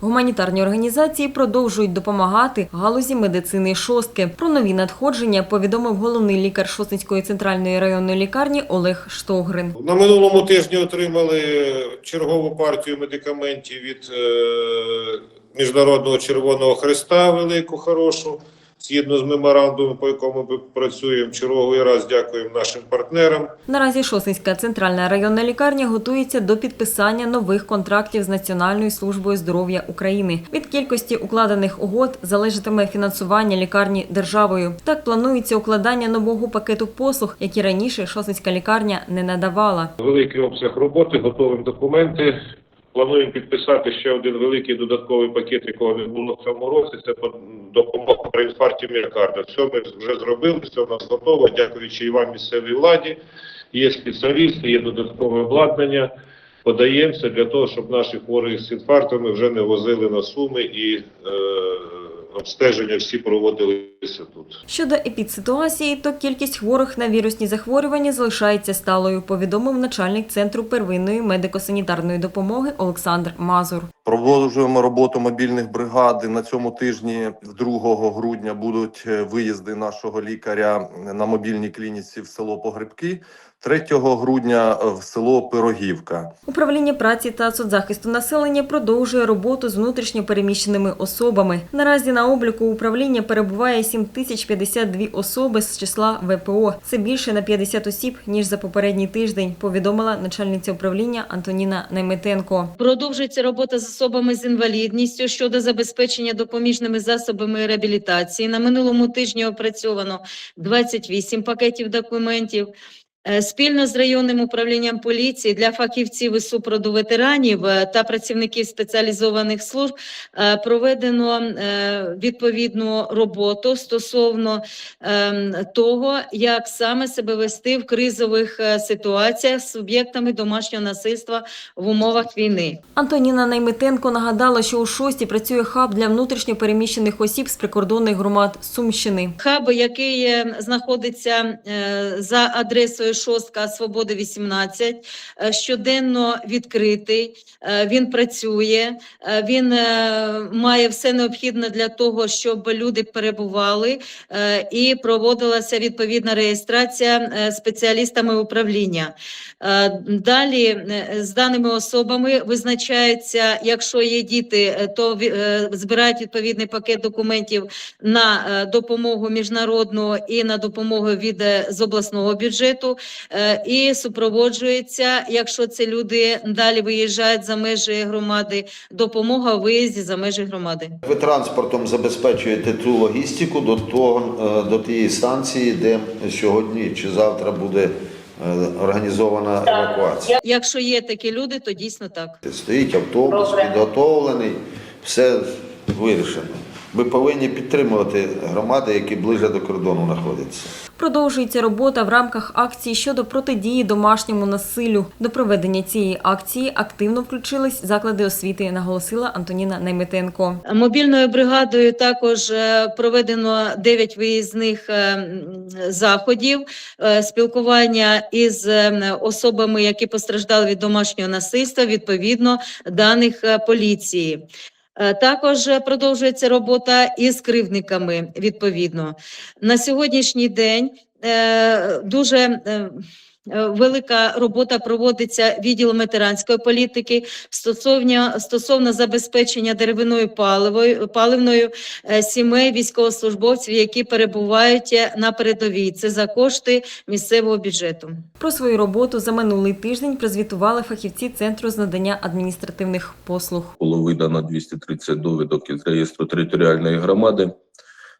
Гуманітарні організації продовжують допомагати галузі медицини шостки. Про нові надходження повідомив головний лікар Шостинської центральної районної лікарні Олег Штогрин. На минулому тижні отримали чергову партію медикаментів від е, Міжнародного Червоного Христа, велику, хорошу, згідно з меморандумом, по якому ми працюємо. Черговий раз дякуємо нашим партнерам. Наразі Шосинська центральна районна лікарня готується до підписання нових контрактів з Національною службою здоров'я України. Від кількості укладених угод залежатиме фінансування лікарні державою. Так планується укладання нового пакету послуг, які раніше Шосинська лікарня не надавала. Великий обсяг роботи, готуємо документи. Плануємо підписати ще один великий додатковий пакет, якого він було в цьому році. Це допомога при інфаркті міокарда. Все ми вже зробили, все у нас готово. Дякуючи і вам, місцевій владі. Є спеціалісти, є додаткове обладнання. Подаємося для того, щоб наші хворих з інфарктами вже не возили на суми і е, обстеження всі проводилися тут. Щодо епідситуації, то кількість хворих на вірусні захворювання залишається сталою, повідомив начальник центру первинної медико-санітарної допомоги Олександр Мазур. Продовжуємо роботу мобільних бригад. На цьому тижні, 2 грудня, будуть е, виїзди нашого лікаря на мобільній клініці в село Погребки. 3 грудня в село Пирогівка. Управління праці та соцзахисту населення продовжує роботу з внутрішньо переміщеними особами. Наразі на обліку управління перебуває 7052 особи з числа ВПО. Це більше на 50 осіб ніж за попередній тиждень. Повідомила начальниця управління Антоніна Найметенко. Продовжується робота з особами з інвалідністю щодо забезпечення допоміжними засобами реабілітації. На минулому тижні опрацьовано 28 пакетів документів. Е, Спільно з районним управлінням поліції для фахівців із супроду ветеранів е, та працівників спеціалізованих служб е, проведено відповідну роботу стосовно ем, того, як саме себе вести в кризових ситуаціях з суб'єктами домашнього насильства в умовах війни. Антоніна Найметенко нагадала, що у шості працює хаб для внутрішньо переміщених осіб з прикордонних громад Сумщини. Хаб, який знаходиться за адресою Шостка Свободи 18, е, щоденно відкритий. е, Він працює, е, він має все необхідне для того, щоб люди перебували і проводилася відповідна реєстрація спеціалістами управління. Далі з даними особами визначається, якщо є діти, то збирають відповідний пакет документів на допомогу міжнародну і на допомогу від з обласного бюджету, і супроводжується, якщо це люди далі виїжджають за межі громади, допомога у виїзді за межі громади. Ви транспортом забезпечуєте ту логістику до того е, до тієї станції, де сьогодні чи завтра буде е, організована евакуація. Якщо є такі люди, то дійсно так. Стоїть автобус, підготовлений, все вирішено. Ми повинні підтримувати громади, які ближче до кордону знаходяться. Продовжується робота в рамках акції щодо протидії домашньому насиллю. До проведення цієї акції активно включились заклади освіти, наголосила Антоніна Найметенко. Мобільною бригадою також е, проведено 9 виїзних е, заходів, е, спілкування із особами, які постраждали від домашнього насильства, відповідно даних поліції. Е, Також продовжується робота із кривдниками відповідно. На сьогоднішній день е, дуже е, велика робота проводиться відділом ветеранської політики стосовно, стосовно забезпечення деревиною паливою, паливною е, сімей військовослужбовців, які перебувають е, на передовій. Це за кошти місцевого бюджету. Про свою роботу за минулий тиждень прозвітували фахівці Центру з надання адміністративних послуг. було видано 230 довідок із реєстру територіальної громади.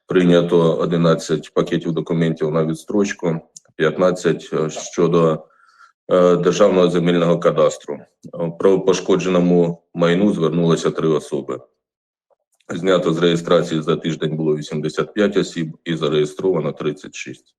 Прийнято 11 пакетів документів на відстрочку, 15 щодо е, державного земельного кадастру. Е, Про пошкодженому майну звернулося три особи. Знято з реєстрації за тиждень було 85 осіб і зареєстровано 36.